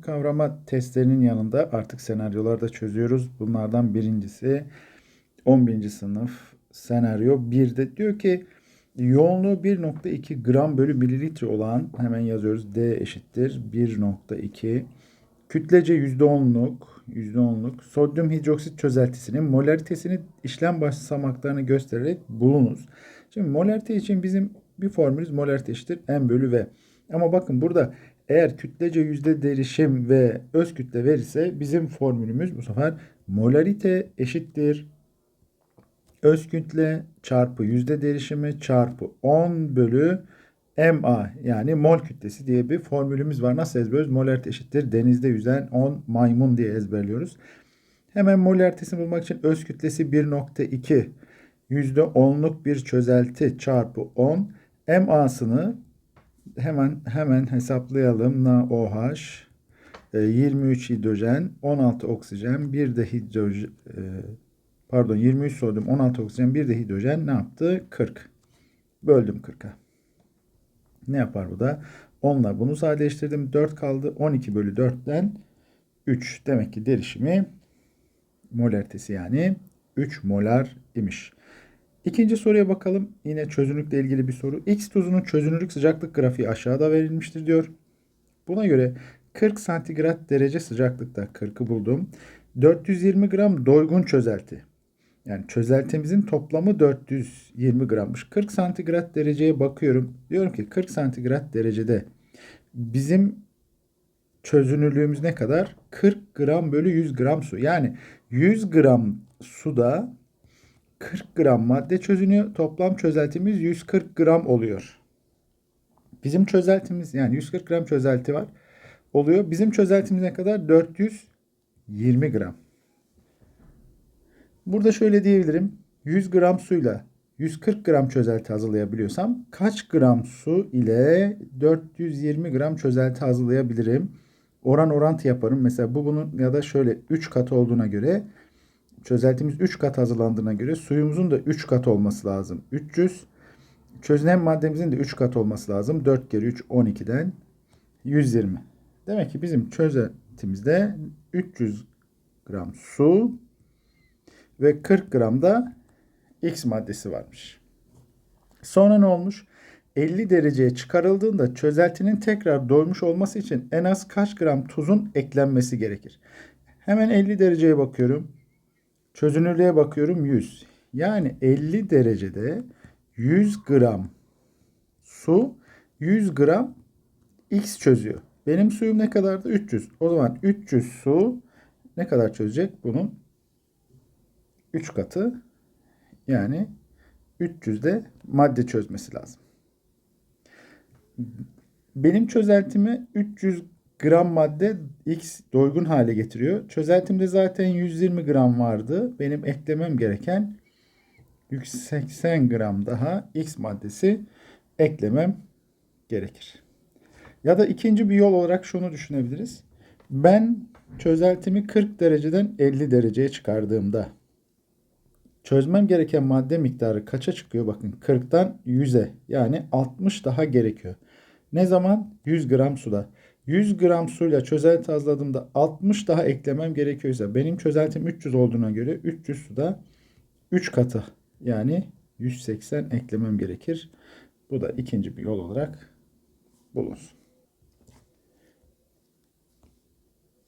kavrama testlerinin yanında artık senaryolar da çözüyoruz. Bunlardan birincisi 11. sınıf senaryo 1'de diyor ki yoğunluğu 1.2 gram bölü mililitre olan hemen yazıyoruz D eşittir 1.2 kütlece %10'luk %10'luk sodyum hidroksit çözeltisinin molaritesini işlem başlamaklarını göstererek bulunuz. Şimdi molarite için bizim bir formülümüz molarite eşittir M bölü V. Ama bakın burada eğer kütlece yüzde derişim ve öz kütle verirse bizim formülümüz bu sefer molarite eşittir öz kütle çarpı yüzde derişimi çarpı 10 bölü MA yani mol kütlesi diye bir formülümüz var. Nasıl ezberliyoruz? Molarite eşittir denizde yüzen 10 maymun diye ezberliyoruz. Hemen molaritesini bulmak için öz kütlesi 1.2 %10'luk bir çözelti çarpı 10 MA'sını hemen hemen hesaplayalım. NaOH 23 hidrojen, 16 oksijen, bir de hidrojen e, pardon 23 sodyum, 16 oksijen, bir de hidrojen ne yaptı? 40. Böldüm 40'a. Ne yapar bu da? 10'la bunu sadeleştirdim. 4 kaldı. 12 bölü 4'ten 3. Demek ki derişimi molaritesi yani 3 molar imiş. İkinci soruya bakalım. Yine çözünürlükle ilgili bir soru. X tuzunun çözünürlük sıcaklık grafiği aşağıda verilmiştir diyor. Buna göre 40 santigrat derece sıcaklıkta 40'ı buldum. 420 gram doygun çözelti. Yani çözeltimizin toplamı 420 grammış. 40 santigrat dereceye bakıyorum. Diyorum ki 40 santigrat derecede bizim çözünürlüğümüz ne kadar? 40 gram bölü 100 gram su. Yani 100 gram suda 40 gram madde çözünüyor. Toplam çözeltimiz 140 gram oluyor. Bizim çözeltimiz yani 140 gram çözelti var. Oluyor. Bizim çözeltimiz ne kadar? 420 gram. Burada şöyle diyebilirim. 100 gram suyla 140 gram çözelti hazırlayabiliyorsam kaç gram su ile 420 gram çözelti hazırlayabilirim? Oran orantı yaparım. Mesela bu bunun ya da şöyle 3 katı olduğuna göre çözeltimiz 3 kat hazırlandığına göre suyumuzun da 3 kat olması lazım. 300 çözünen maddemizin de 3 kat olması lazım. 4 kere 3 12'den 120. Demek ki bizim çözeltimizde 300 gram su ve 40 gram da X maddesi varmış. Sonra ne olmuş? 50 dereceye çıkarıldığında çözeltinin tekrar doymuş olması için en az kaç gram tuzun eklenmesi gerekir? Hemen 50 dereceye bakıyorum. Çözünürlüğe bakıyorum 100. Yani 50 derecede 100 gram su 100 gram X çözüyor. Benim suyum ne kadardı? 300. O zaman 300 su ne kadar çözecek? Bunun 3 katı. Yani 300 de madde çözmesi lazım. Benim çözeltimi 300 gram madde X doygun hale getiriyor. Çözeltimde zaten 120 gram vardı. Benim eklemem gereken 180 gram daha X maddesi eklemem gerekir. Ya da ikinci bir yol olarak şunu düşünebiliriz. Ben çözeltimi 40 dereceden 50 dereceye çıkardığımda çözmem gereken madde miktarı kaça çıkıyor? Bakın 40'tan 100'e yani 60 daha gerekiyor. Ne zaman? 100 gram suda. 100 gram suyla çözelti hazırladığımda 60 daha eklemem gerekiyorsa benim çözeltim 300 olduğuna göre 300 suda 3 katı yani 180 eklemem gerekir. Bu da ikinci bir yol olarak bulunsun.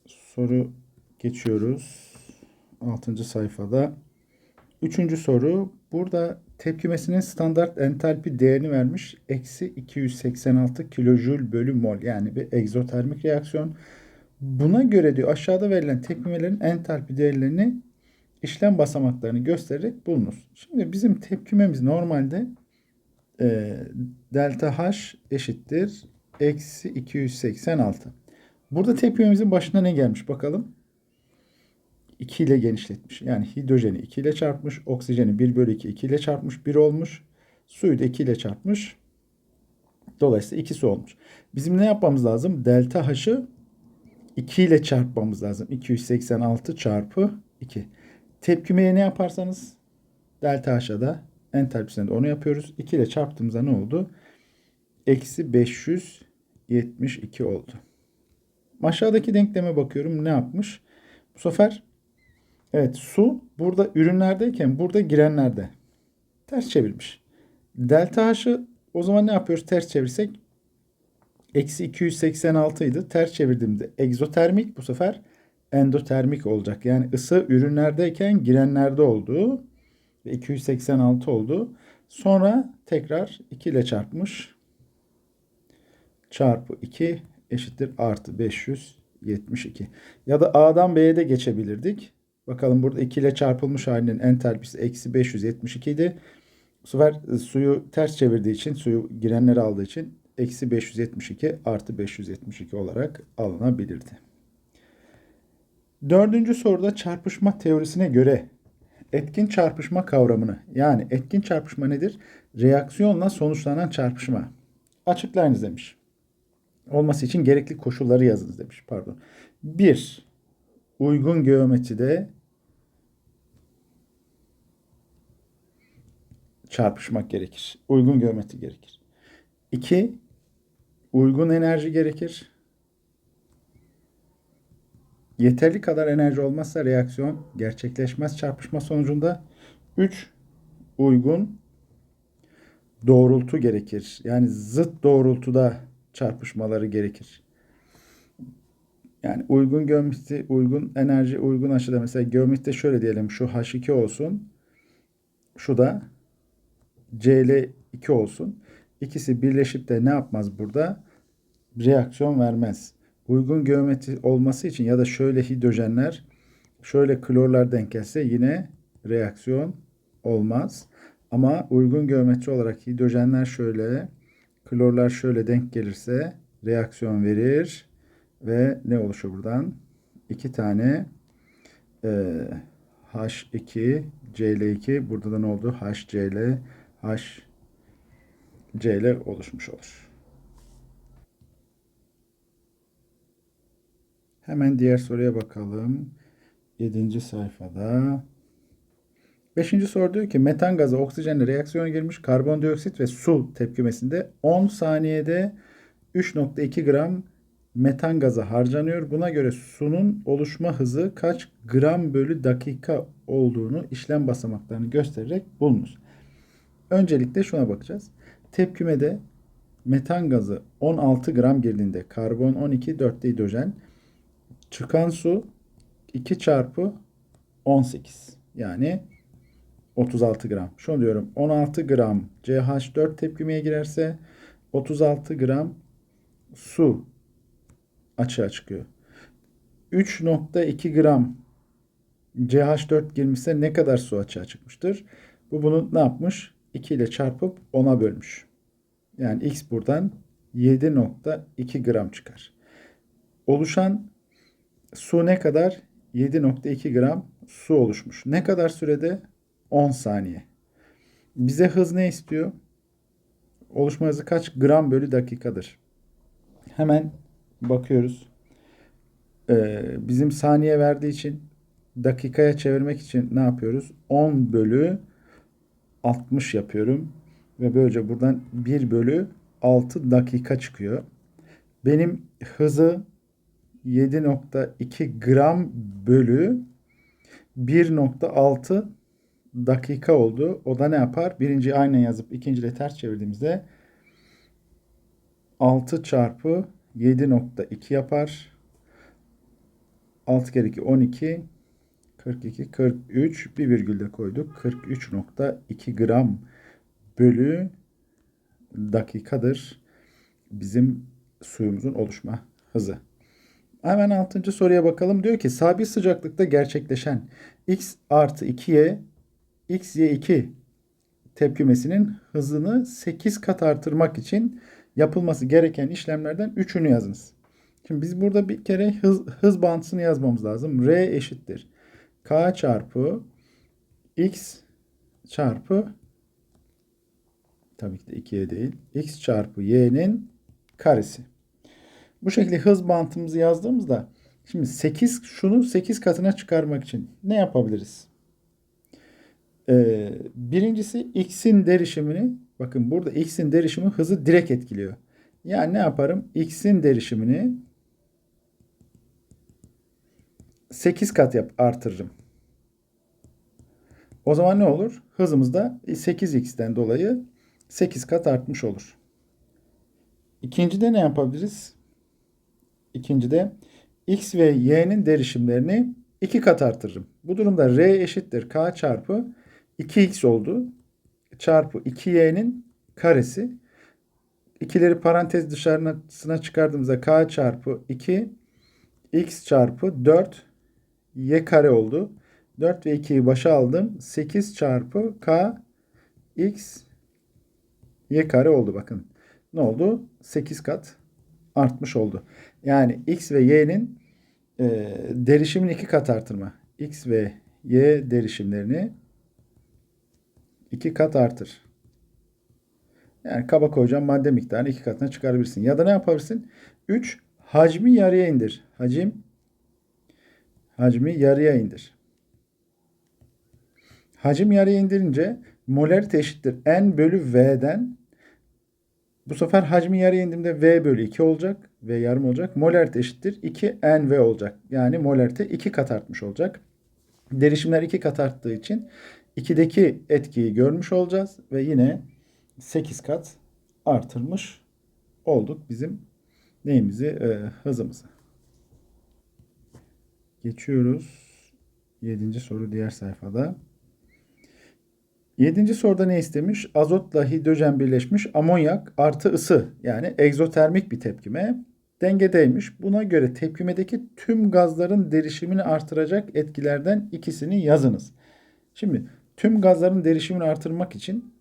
Soru geçiyoruz. 6. sayfada. Üçüncü soru. Burada tepkimesinin standart entalpi değerini vermiş. Eksi 286 kilojül bölü mol. Yani bir egzotermik reaksiyon. Buna göre diyor aşağıda verilen tepkimelerin entalpi değerlerini işlem basamaklarını göstererek bulunuz. Şimdi bizim tepkimemiz normalde e, delta H eşittir eksi 286. Burada tepkimemizin başına ne gelmiş bakalım. 2 ile genişletmiş. Yani hidrojeni 2 ile çarpmış. Oksijeni 1 bölü 2 2 ile çarpmış. 1 olmuş. Suyu da 2 ile çarpmış. Dolayısıyla 2 su olmuş. Bizim ne yapmamız lazım? Delta H'ı 2 ile çarpmamız lazım. 286 çarpı 2. Tepkimeye ne yaparsanız delta H'a da entalpisine de onu yapıyoruz. 2 ile çarptığımızda ne oldu? Eksi 572 oldu. Aşağıdaki denkleme bakıyorum ne yapmış? Bu sefer evet su burada ürünlerdeyken burada girenlerde. Ters çevirmiş. Delta H'ı o zaman ne yapıyoruz ters çevirsek? Eksi 286 idi. Ters çevirdiğimde egzotermik bu sefer endotermik olacak. Yani ısı ürünlerdeyken girenlerde olduğu ve 286 oldu. Sonra tekrar 2 ile çarpmış. Çarpı 2 eşittir artı 572. Ya da A'dan B'ye de geçebilirdik. Bakalım burada 2 ile çarpılmış halinin entalpisi eksi 572 idi. Bu sefer suyu ters çevirdiği için, suyu girenleri aldığı için eksi 572 artı 572 olarak alınabilirdi. Dördüncü soruda çarpışma teorisine göre etkin çarpışma kavramını yani etkin çarpışma nedir? Reaksiyonla sonuçlanan çarpışma. Açıklayınız demiş. Olması için gerekli koşulları yazınız demiş. Pardon. Bir, uygun geometride çarpışmak gerekir. Uygun geometri gerekir. İki, uygun enerji gerekir. Yeterli kadar enerji olmazsa reaksiyon gerçekleşmez çarpışma sonucunda. 3. Uygun doğrultu gerekir. Yani zıt doğrultuda çarpışmaları gerekir. Yani uygun geometri, uygun enerji, uygun açıda mesela geometride şöyle diyelim şu H2 olsun. Şu da Cl2 olsun. İkisi birleşip de ne yapmaz burada? Reaksiyon vermez uygun geometri olması için ya da şöyle hidrojenler şöyle klorlar denk gelse yine reaksiyon olmaz. Ama uygun geometri olarak hidrojenler şöyle klorlar şöyle denk gelirse reaksiyon verir ve ne oluşur buradan? İki tane e, H2 Cl2 burada da ne oldu? HCl HCl oluşmuş olur. Hemen diğer soruya bakalım. 7. sayfada. 5. soru diyor ki metan gazı oksijenle reaksiyona girmiş karbondioksit ve su tepkimesinde 10 saniyede 3.2 gram metan gazı harcanıyor. Buna göre sunun oluşma hızı kaç gram bölü dakika olduğunu işlem basamaklarını göstererek bulunuz. Öncelikle şuna bakacağız. Tepkimede metan gazı 16 gram girdiğinde karbon 12, 4 hidrojen Çıkan su 2 çarpı 18 yani 36 gram. Şunu diyorum 16 gram CH4 tepkimeye girerse 36 gram su açığa çıkıyor. 3.2 gram CH4 girmişse ne kadar su açığa çıkmıştır? Bu bunu ne yapmış? 2 ile çarpıp 10'a bölmüş. Yani x buradan 7.2 gram çıkar. Oluşan Su ne kadar? 7.2 gram su oluşmuş. Ne kadar sürede? 10 saniye. Bize hız ne istiyor? Oluşma hızı kaç gram bölü dakikadır? Hemen bakıyoruz. Ee, bizim saniye verdiği için dakikaya çevirmek için ne yapıyoruz? 10 bölü 60 yapıyorum. Ve böylece buradan 1 bölü 6 dakika çıkıyor. Benim hızı 7.2 gram bölü 1.6 dakika oldu. O da ne yapar? Birinci aynen yazıp ikinciyle ters çevirdiğimizde 6 çarpı 7.2 yapar. 6 kere 2 12 42 43 bir virgülde koyduk. 43.2 gram bölü dakikadır bizim suyumuzun oluşma hızı. Hemen 6. soruya bakalım. Diyor ki sabit sıcaklıkta gerçekleşen x artı 2y xy2 tepkimesinin hızını 8 kat artırmak için yapılması gereken işlemlerden 3'ünü yazınız. Şimdi biz burada bir kere hız, hız bağıntısını yazmamız lazım. R eşittir. K çarpı x çarpı tabii ki de 2'ye değil. x çarpı y'nin karesi. Bu şekilde hız bantımızı yazdığımızda şimdi 8 şunu 8 katına çıkarmak için ne yapabiliriz? Ee, birincisi x'in derişimini bakın burada x'in derişimi hızı direkt etkiliyor. Yani ne yaparım? x'in derişimini 8 kat yap artırırım. O zaman ne olur? Hızımız da 8x'ten dolayı 8 kat artmış olur. İkincide ne yapabiliriz? İkincide x ve y'nin derişimlerini 2 kat artırırım. Bu durumda r eşittir k çarpı 2x oldu. Çarpı 2y'nin karesi. İkileri parantez dışarısına çıkardığımızda k çarpı 2 x çarpı 4 y kare oldu. 4 ve 2'yi başa aldım. 8 çarpı k x y kare oldu bakın. Ne oldu? 8 kat artmış oldu. Yani x ve y'nin e, derişimin 2 kat artırma. x ve y derişimlerini 2 kat artır. Yani kaba koyacağım madde miktarını 2 katına çıkarabilirsin. Ya da ne yapabilirsin? 3 hacmi yarıya indir. Hacim hacmi yarıya indir. Hacim yarıya indirince molarite eşittir n bölü v'den bu sefer hacmi yarıya indiğimde v bölü 2 olacak. V yarım olacak. Molarite eşittir 2 n v olacak. Yani molarite 2 kat artmış olacak. Derişimler 2 kat arttığı için 2'deki etkiyi görmüş olacağız. Ve yine 8 kat artırmış olduk bizim neyimizi e, hızımızı. Geçiyoruz. 7. soru diğer sayfada. Yedinci soruda ne istemiş? Azotla hidrojen birleşmiş amonyak artı ısı yani egzotermik bir tepkime dengedeymiş. Buna göre tepkimedeki tüm gazların derişimini artıracak etkilerden ikisini yazınız. Şimdi tüm gazların derişimini artırmak için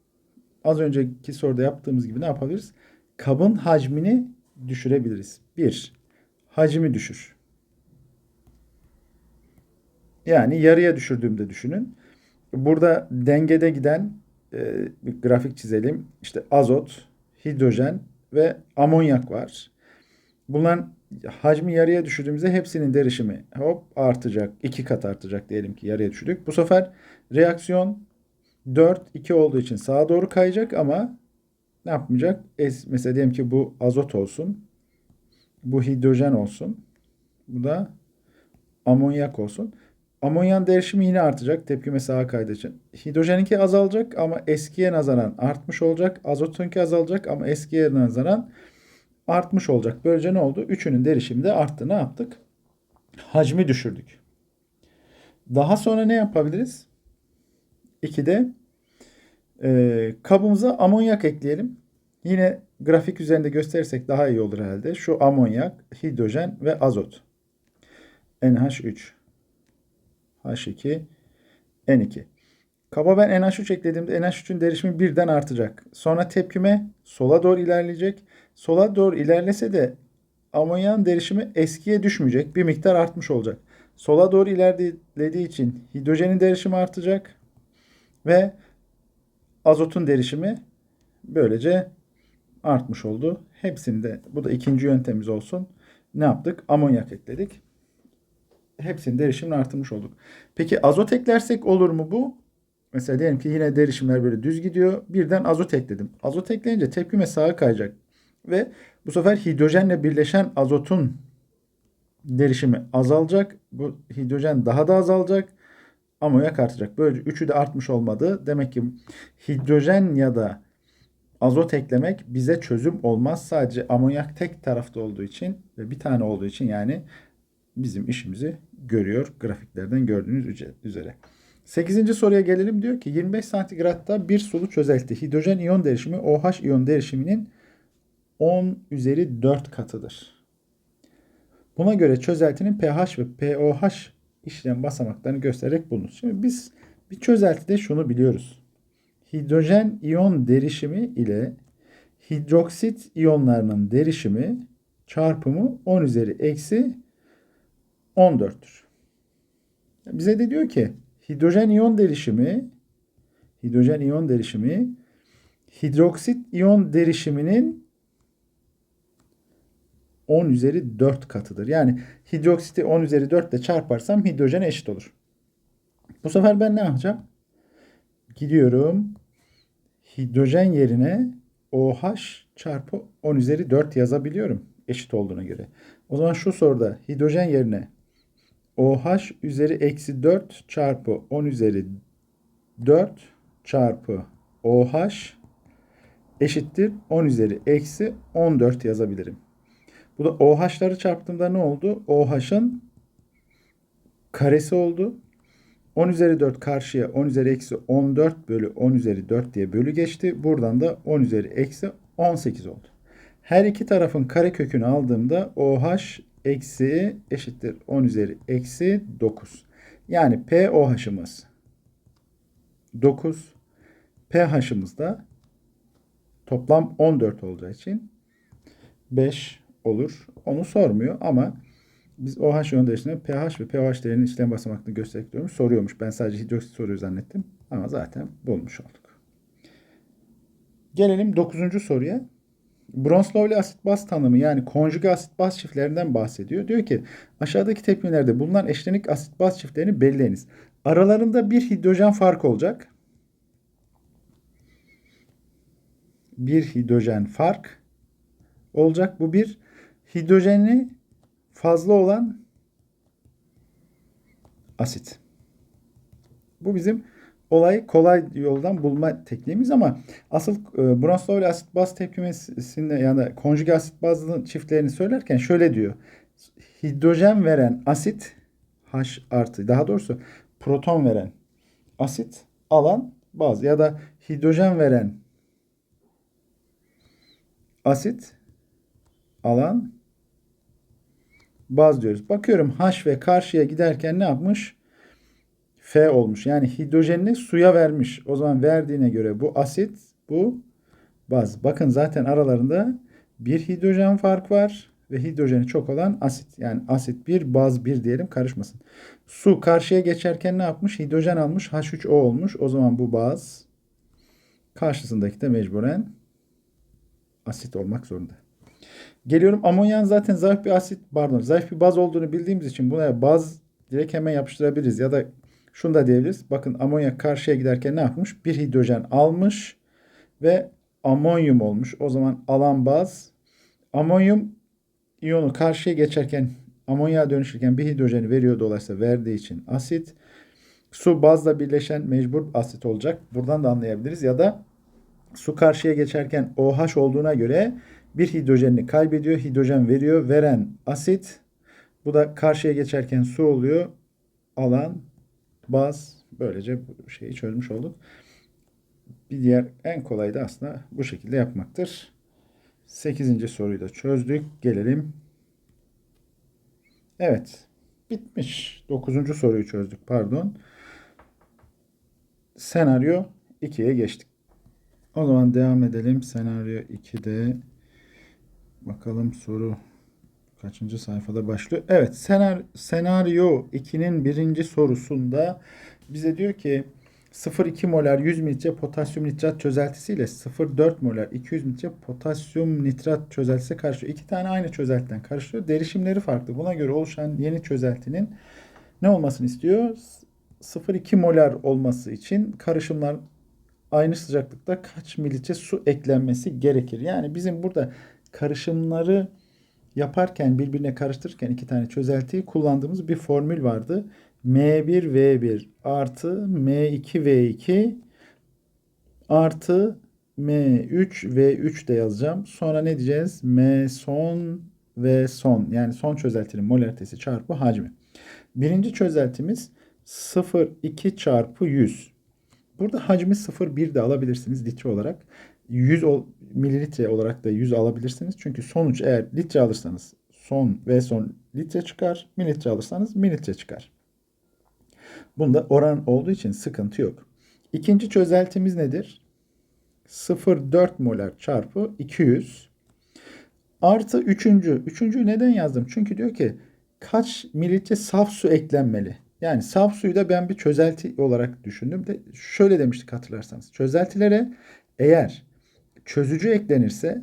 az önceki soruda yaptığımız gibi ne yapabiliriz? Kabın hacmini düşürebiliriz. Bir, hacmi düşür. Yani yarıya düşürdüğümde düşünün. Burada dengede giden e, bir grafik çizelim. İşte azot, hidrojen ve amonyak var. Bunların hacmi yarıya düşürdüğümüzde hepsinin derişimi hop artacak. iki kat artacak diyelim ki yarıya düşürdük. Bu sefer reaksiyon 4, 2 olduğu için sağa doğru kayacak ama ne yapmayacak? Es, mesela diyelim ki bu azot olsun. Bu hidrojen olsun. Bu da amonyak olsun. Amonyan derişimi yine artacak tepkime sağa kaydığı için. Hidrojeninki azalacak ama eskiye nazaran artmış olacak. Azotunki azalacak ama eskiye nazaran artmış olacak. Böylece ne oldu? Üçünün derişimi de arttı. Ne yaptık? Hacmi düşürdük. Daha sonra ne yapabiliriz? İkide e, kabımıza amonyak ekleyelim. Yine grafik üzerinde gösterirsek daha iyi olur herhalde. Şu amonyak, hidrojen ve azot. NH3. H2, N2. Kaba ben NH3 eklediğimde NH3'ün derişimi birden artacak. Sonra tepkime sola doğru ilerleyecek. Sola doğru ilerlese de amonyan derişimi eskiye düşmeyecek. Bir miktar artmış olacak. Sola doğru ilerlediği için hidrojenin derişimi artacak. Ve azotun derişimi böylece artmış oldu. Hepsini de bu da ikinci yöntemimiz olsun. Ne yaptık? Amonyak ekledik hepsinin derişimini artırmış olduk. Peki azot eklersek olur mu bu? Mesela diyelim ki yine derişimler böyle düz gidiyor. Birden azot ekledim. Azot ekleyince tepkime sağa kayacak. Ve bu sefer hidrojenle birleşen azotun derişimi azalacak. Bu hidrojen daha da azalacak. Amonyak artacak. Böylece üçü de artmış olmadı. Demek ki hidrojen ya da azot eklemek bize çözüm olmaz. Sadece amonyak tek tarafta olduğu için ve bir tane olduğu için yani bizim işimizi görüyor grafiklerden gördüğünüz üzere. 8. soruya gelelim. Diyor ki 25 santigratta bir sulu çözelti hidrojen iyon derişimi OH iyon derişiminin 10 üzeri 4 katıdır. Buna göre çözeltinin pH ve pOH işlem basamaklarını göstererek bulunur. Şimdi biz bir çözeltide şunu biliyoruz. Hidrojen iyon derişimi ile hidroksit iyonlarının derişimi çarpımı 10 üzeri eksi 14'tür. Bize de diyor ki hidrojen iyon derişimi hidrojen iyon derişimi hidroksit iyon derişiminin 10 üzeri 4 katıdır. Yani hidroksiti 10 üzeri 4 ile çarparsam hidrojene eşit olur. Bu sefer ben ne yapacağım? Gidiyorum. Hidrojen yerine OH çarpı 10 üzeri 4 yazabiliyorum. Eşit olduğuna göre. O zaman şu soruda hidrojen yerine OH üzeri eksi 4 çarpı 10 üzeri 4 çarpı OH eşittir 10 üzeri eksi 14 yazabilirim. Bu da OH'ları çarptığımda ne oldu? OH'ın karesi oldu. 10 üzeri 4 karşıya 10 üzeri eksi 14 bölü 10 üzeri 4 diye bölü geçti. Buradan da 10 üzeri eksi 18 oldu. Her iki tarafın kare kökünü aldığımda OH eksi eşittir 10 üzeri eksi 9. Yani POH'ımız 9. pH'ımız da toplam 14 olacağı için 5 olur. Onu sormuyor ama biz OH yön değiştirme pH ve pH değerinin işlem basamakını gösterip soruyormuş. Ben sadece hidroksit soruyor zannettim. Ama zaten bulmuş olduk. Gelelim 9. soruya. Bronslovli asit baz tanımı yani konjuge asit baz çiftlerinden bahsediyor. Diyor ki aşağıdaki tepkimelerde bulunan eşlenik asit baz çiftlerini belirleyiniz. Aralarında bir hidrojen fark olacak. Bir hidrojen fark olacak. Bu bir hidrojeni fazla olan asit. Bu bizim olayı kolay yoldan bulma tekniğimiz ama asıl e, Bronslovli asit baz tepkimesinde yani konjüge asit bazının çiftlerini söylerken şöyle diyor. Hidrojen veren asit H artı daha doğrusu proton veren asit alan baz ya da hidrojen veren asit alan baz diyoruz. Bakıyorum H ve karşıya giderken ne yapmış? F olmuş. Yani hidrojenini suya vermiş. O zaman verdiğine göre bu asit, bu baz. Bakın zaten aralarında bir hidrojen fark var ve hidrojeni çok olan asit. Yani asit 1, baz 1 diyelim karışmasın. Su karşıya geçerken ne yapmış? Hidrojen almış. H3O olmuş. O zaman bu baz. Karşısındaki de mecburen asit olmak zorunda. Geliyorum amonyan zaten zayıf bir asit pardon zayıf bir baz olduğunu bildiğimiz için buna baz direkt hemen yapıştırabiliriz. Ya da şunu da diyebiliriz. Bakın amonyak karşıya giderken ne yapmış? Bir hidrojen almış ve amonyum olmuş. O zaman alan baz amonyum iyonu karşıya geçerken amonya dönüşürken bir hidrojeni veriyor dolayısıyla verdiği için asit. Su bazla birleşen mecbur asit olacak. Buradan da anlayabiliriz. Ya da su karşıya geçerken OH olduğuna göre bir hidrojenini kaybediyor. Hidrojen veriyor. Veren asit. Bu da karşıya geçerken su oluyor. Alan baz. Böylece bu şeyi çözmüş olduk. Bir diğer en kolay da aslında bu şekilde yapmaktır. 8. soruyu da çözdük. Gelelim. Evet. Bitmiş. 9. soruyu çözdük. Pardon. Senaryo 2'ye geçtik. O zaman devam edelim. Senaryo 2'de bakalım soru kaçıncı sayfada başlıyor? Evet, senar senaryo 2'nin birinci sorusunda bize diyor ki 0,2 molar 100 mililitre potasyum nitrat çözeltisiyle 0,4 molar 200 mililitre potasyum nitrat çözeltisi karışıyor. İki tane aynı çözeltiden karışıyor. Derişimleri farklı. Buna göre oluşan yeni çözeltinin ne olmasını istiyor? 0,2 molar olması için karışımlar aynı sıcaklıkta kaç mililitre su eklenmesi gerekir? Yani bizim burada karışımları yaparken birbirine karıştırırken iki tane çözeltiyi kullandığımız bir formül vardı. M1V1 artı M2V2 artı M3V3 de yazacağım. Sonra ne diyeceğiz? M son ve son yani son çözeltinin molaritesi çarpı hacmi. Birinci çözeltimiz 0,2 çarpı 100. Burada hacmi 0,1 de alabilirsiniz litre olarak. 100 mililitre olarak da 100 alabilirsiniz. Çünkü sonuç eğer litre alırsanız son ve son litre çıkar. Mililitre alırsanız mililitre çıkar. Bunda oran olduğu için sıkıntı yok. İkinci çözeltimiz nedir? 0,4 molar çarpı 200 artı üçüncü. Üçüncüyü neden yazdım? Çünkü diyor ki kaç mililitre saf su eklenmeli? Yani saf suyu da ben bir çözelti olarak düşündüm de şöyle demiştik hatırlarsanız. Çözeltilere eğer çözücü eklenirse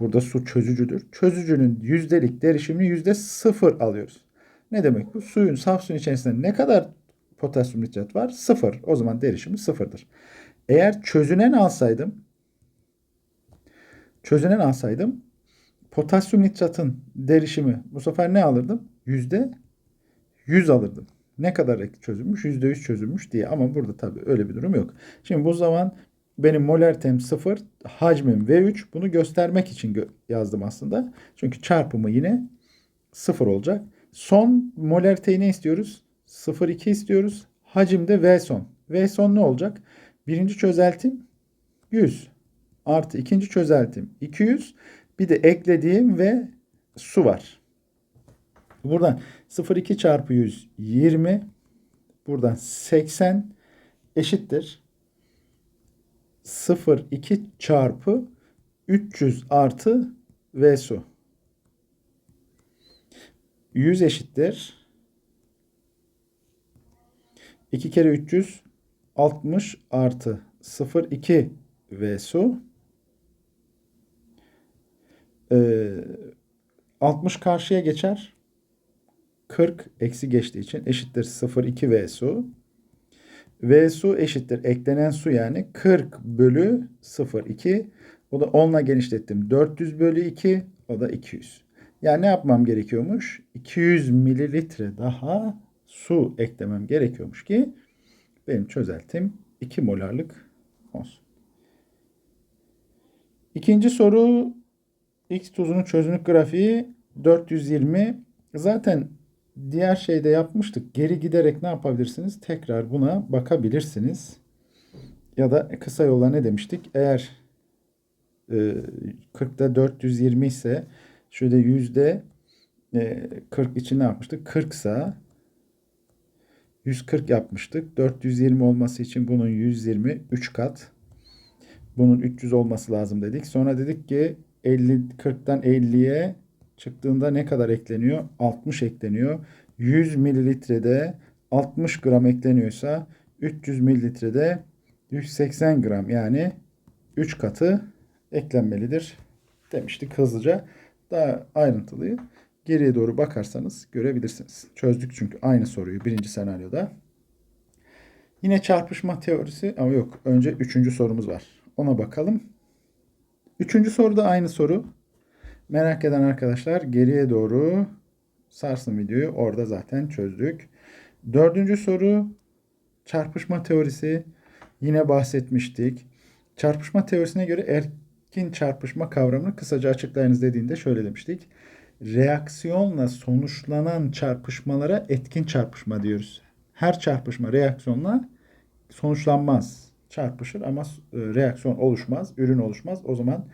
burada su çözücüdür. Çözücünün yüzdelik derişimini yüzde sıfır alıyoruz. Ne demek bu? Suyun, saf suyun içerisinde ne kadar potasyum nitrat var? Sıfır. O zaman derişimi sıfırdır. Eğer çözünen alsaydım çözünen alsaydım potasyum nitratın derişimi bu sefer ne alırdım? Yüzde 100 alırdım. Ne kadar çözülmüş? %100 çözülmüş diye. Ama burada tabii öyle bir durum yok. Şimdi bu zaman benim molartem 0, hacmim V3. Bunu göstermek için gö- yazdım aslında. Çünkü çarpımı yine 0 olacak. Son molariteyi ne istiyoruz? 0,2 istiyoruz. Hacimde V son. V son ne olacak? Birinci çözeltim 100 artı ikinci çözeltim 200. Bir de eklediğim ve su var. Buradan 0,2 çarpı 100 20. Buradan 80 eşittir. 0,2 çarpı 300 artı V su. 100 eşittir. 2 kere 300 60 artı 0,2 V su. Ee, 60 karşıya geçer. 40 eksi geçtiği için eşittir 0,2 V su. V su eşittir eklenen su yani 40 bölü 0,2. O da 10 ile genişlettim. 400 bölü 2 o da 200. Yani ne yapmam gerekiyormuş? 200 mililitre daha su eklemem gerekiyormuş ki benim çözeltim 2 molarlık olsun. İkinci soru X tuzunun çözünürlük grafiği 420. Zaten diğer şeyde yapmıştık. Geri giderek ne yapabilirsiniz? Tekrar buna bakabilirsiniz. Ya da kısa yolla ne demiştik? Eğer e, 40'da 420 ise şöyle yüzde e, 40 için ne yapmıştık? 40 ise 140 yapmıştık. 420 olması için bunun 120 3 kat. Bunun 300 olması lazım dedik. Sonra dedik ki 50 40'tan 50'ye çıktığında ne kadar ekleniyor? 60 ekleniyor. 100 mililitrede 60 gram ekleniyorsa 300 mililitrede 180 gram yani 3 katı eklenmelidir demiştik hızlıca. Daha ayrıntılıyı geriye doğru bakarsanız görebilirsiniz. Çözdük çünkü aynı soruyu birinci senaryoda. Yine çarpışma teorisi ama yok önce üçüncü sorumuz var. Ona bakalım. Üçüncü soruda aynı soru. Merak eden arkadaşlar geriye doğru sarsın videoyu. Orada zaten çözdük. Dördüncü soru çarpışma teorisi. Yine bahsetmiştik. Çarpışma teorisine göre erkin çarpışma kavramını kısaca açıklayınız dediğinde şöyle demiştik. Reaksiyonla sonuçlanan çarpışmalara etkin çarpışma diyoruz. Her çarpışma reaksiyonla sonuçlanmaz. Çarpışır ama e, reaksiyon oluşmaz, ürün oluşmaz. O zaman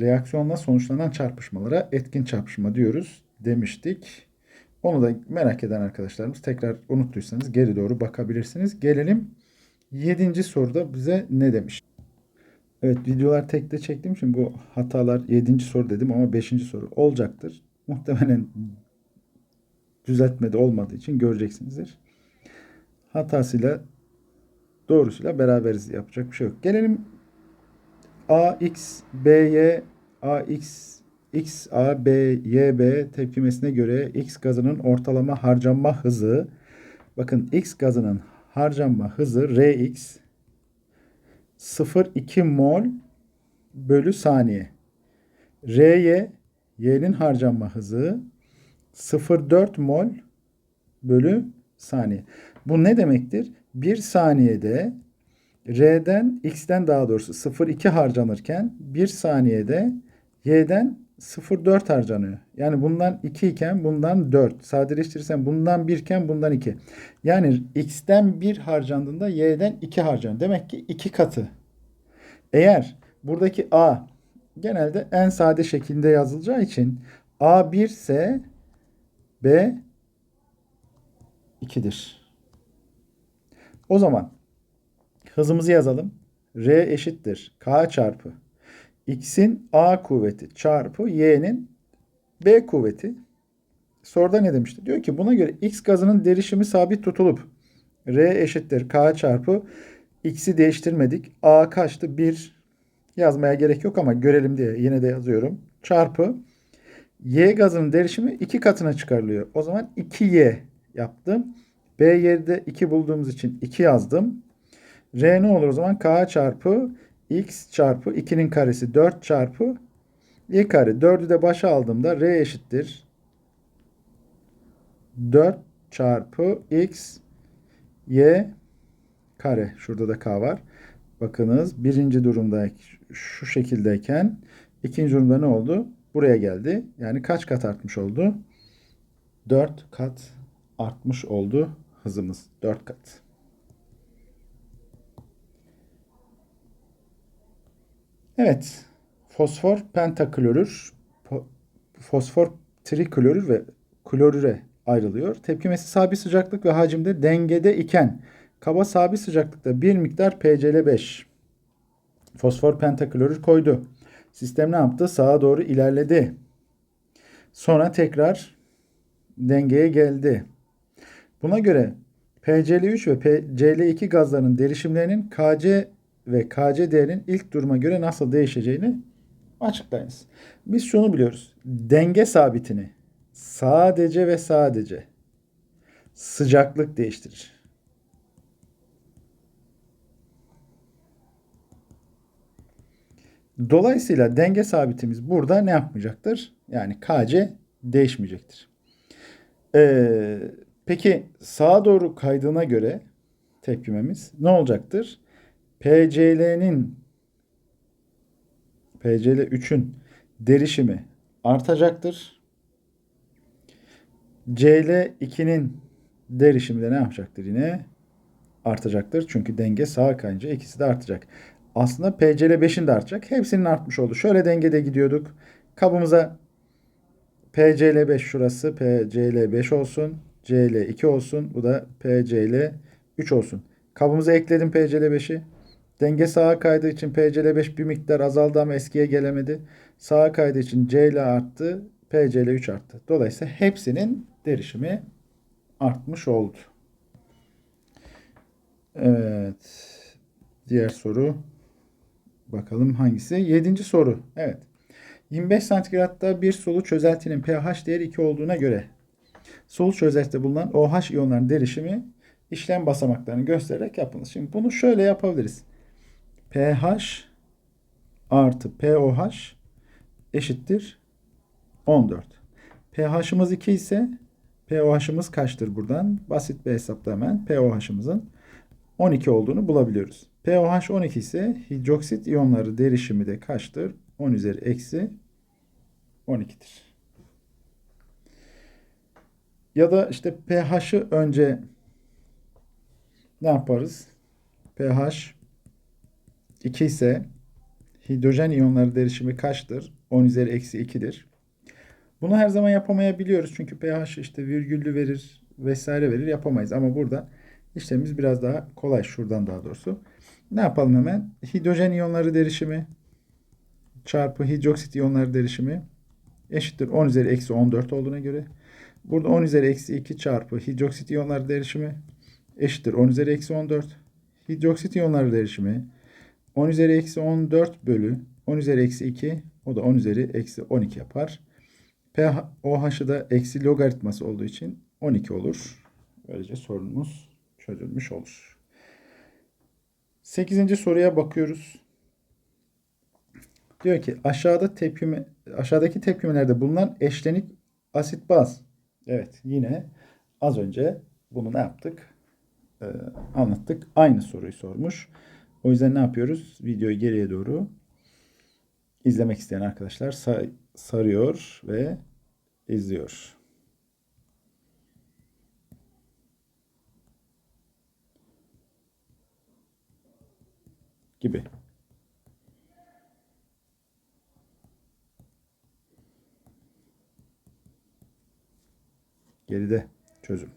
reaksiyonla sonuçlanan çarpışmalara etkin çarpışma diyoruz demiştik. Onu da merak eden arkadaşlarımız tekrar unuttuysanız geri doğru bakabilirsiniz. Gelelim 7. soruda bize ne demiş? Evet videolar tekte çektiğim için bu hatalar 7. soru dedim ama 5. soru olacaktır. Muhtemelen düzeltmede olmadığı için göreceksinizdir. Hatasıyla doğrusuyla beraberiz yapacak bir şey yok. Gelelim AX, BY, AX, X, A, B, Y, B tepkimesine göre X gazının ortalama harcanma hızı bakın X gazının harcanma hızı Rx 0,2 mol bölü saniye. R'ye Y'nin harcanma hızı 0,4 mol bölü saniye. Bu ne demektir? 1 saniyede R'den X'ten daha doğrusu 0,2 harcanırken 1 saniyede Y'den 0,4 harcanıyor. Yani bundan 2 iken bundan 4. Sadeleştirirsem bundan 1 iken bundan 2. Yani X'ten 1 harcandığında Y'den 2 harcanıyor. Demek ki 2 katı. Eğer buradaki A genelde en sade şekilde yazılacağı için A 1 ise B 2'dir. O zaman hızımızı yazalım. R eşittir K çarpı X'in A kuvveti çarpı Y'nin B kuvveti. Soruda ne demişti? Diyor ki buna göre X gazının derişimi sabit tutulup R eşittir K çarpı X'i değiştirmedik. A kaçtı? 1 yazmaya gerek yok ama görelim diye yine de yazıyorum. Çarpı Y gazının derişimi 2 katına çıkarılıyor. O zaman 2Y yaptım. B yerde 2 bulduğumuz için 2 yazdım. R ne olur o zaman? K çarpı x çarpı 2'nin karesi 4 çarpı y kare. 4'ü de başa aldığımda r eşittir 4 çarpı x y kare. Şurada da k var. Bakınız birinci durumda şu şekildeyken ikinci durumda ne oldu? Buraya geldi. Yani kaç kat artmış oldu? 4 kat artmış oldu hızımız. 4 kat. Evet. Fosfor pentaklorür, fosfor triklorür ve klorüre ayrılıyor. Tepkimesi sabit sıcaklık ve hacimde dengede iken kaba sabit sıcaklıkta bir miktar PCl5 fosfor pentaklorür koydu. Sistem ne yaptı? Sağa doğru ilerledi. Sonra tekrar dengeye geldi. Buna göre PCl3 ve PCl2 gazlarının derişimlerinin Kc ve Kc değerinin ilk duruma göre nasıl değişeceğini açıklayınız. Biz şunu biliyoruz. Denge sabitini sadece ve sadece sıcaklık değiştirir. Dolayısıyla denge sabitimiz burada ne yapmayacaktır? Yani Kc değişmeyecektir. Ee, peki sağa doğru kaydığına göre tepkimemiz ne olacaktır? PCL'nin PCL 3'ün derişimi artacaktır. CL 2'nin derişimi de ne yapacaktır yine? Artacaktır. Çünkü denge sağa kayınca ikisi de artacak. Aslında PCL 5'in de artacak. Hepsinin artmış oldu. Şöyle dengede gidiyorduk. Kabımıza PCL 5 şurası PCL 5 olsun. CL 2 olsun. Bu da PCL 3 olsun. Kabımıza ekledim PCL 5'i. Denge sağa kaydığı için PCL 5 bir miktar azaldı ama eskiye gelemedi. Sağa kaydığı için CL arttı. PCL 3 arttı. Dolayısıyla hepsinin derişimi artmış oldu. Evet. Diğer soru. Bakalım hangisi? Yedinci soru. Evet. 25 santigratta bir sulu çözeltinin pH değeri 2 olduğuna göre sulu çözeltide bulunan OH iyonların derişimi işlem basamaklarını göstererek yapılır. Şimdi bunu şöyle yapabiliriz. pH artı POH eşittir 14. pH'ımız 2 ise pOH'ımız kaçtır buradan? Basit bir hesapla hemen pOH'ımızın 12 olduğunu bulabiliyoruz. pOH 12 ise hidroksit iyonları derişimi de kaçtır? 10 üzeri eksi 12'dir. Ya da işte pH'ı önce ne yaparız? pH 2 ise hidrojen iyonları derişimi kaçtır? 10 üzeri eksi 2'dir. Bunu her zaman yapamayabiliyoruz. Çünkü pH işte virgüllü verir vesaire verir yapamayız. Ama burada işlemimiz biraz daha kolay. Şuradan daha doğrusu. Ne yapalım hemen? Hidrojen iyonları derişimi çarpı hidroksit iyonları derişimi eşittir 10 üzeri eksi 14 olduğuna göre. Burada 10 üzeri eksi 2 çarpı hidroksit iyonları derişimi eşittir 10 üzeri eksi 14. Hidroksit iyonları derişimi 10 üzeri eksi 14 bölü 10 üzeri eksi 2 o da 10 üzeri eksi 12 yapar. pOH'ı da eksi logaritması olduğu için 12 olur. Böylece sorunumuz çözülmüş olur. 8. soruya bakıyoruz. Diyor ki aşağıda tepkime aşağıdaki tepkimelerde bulunan eşlenik asit baz. Evet yine az önce bunu ne yaptık? Ee, anlattık. Aynı soruyu sormuş. O yüzden ne yapıyoruz? Videoyu geriye doğru izlemek isteyen arkadaşlar sa- sarıyor ve izliyor. Gibi. Geride çözüm.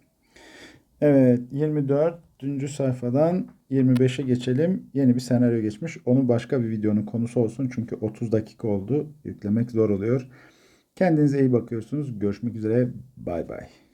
Evet 24. sayfadan 25'e geçelim. Yeni bir senaryo geçmiş. Onu başka bir videonun konusu olsun. Çünkü 30 dakika oldu. Yüklemek zor oluyor. Kendinize iyi bakıyorsunuz. Görüşmek üzere. Bay bay.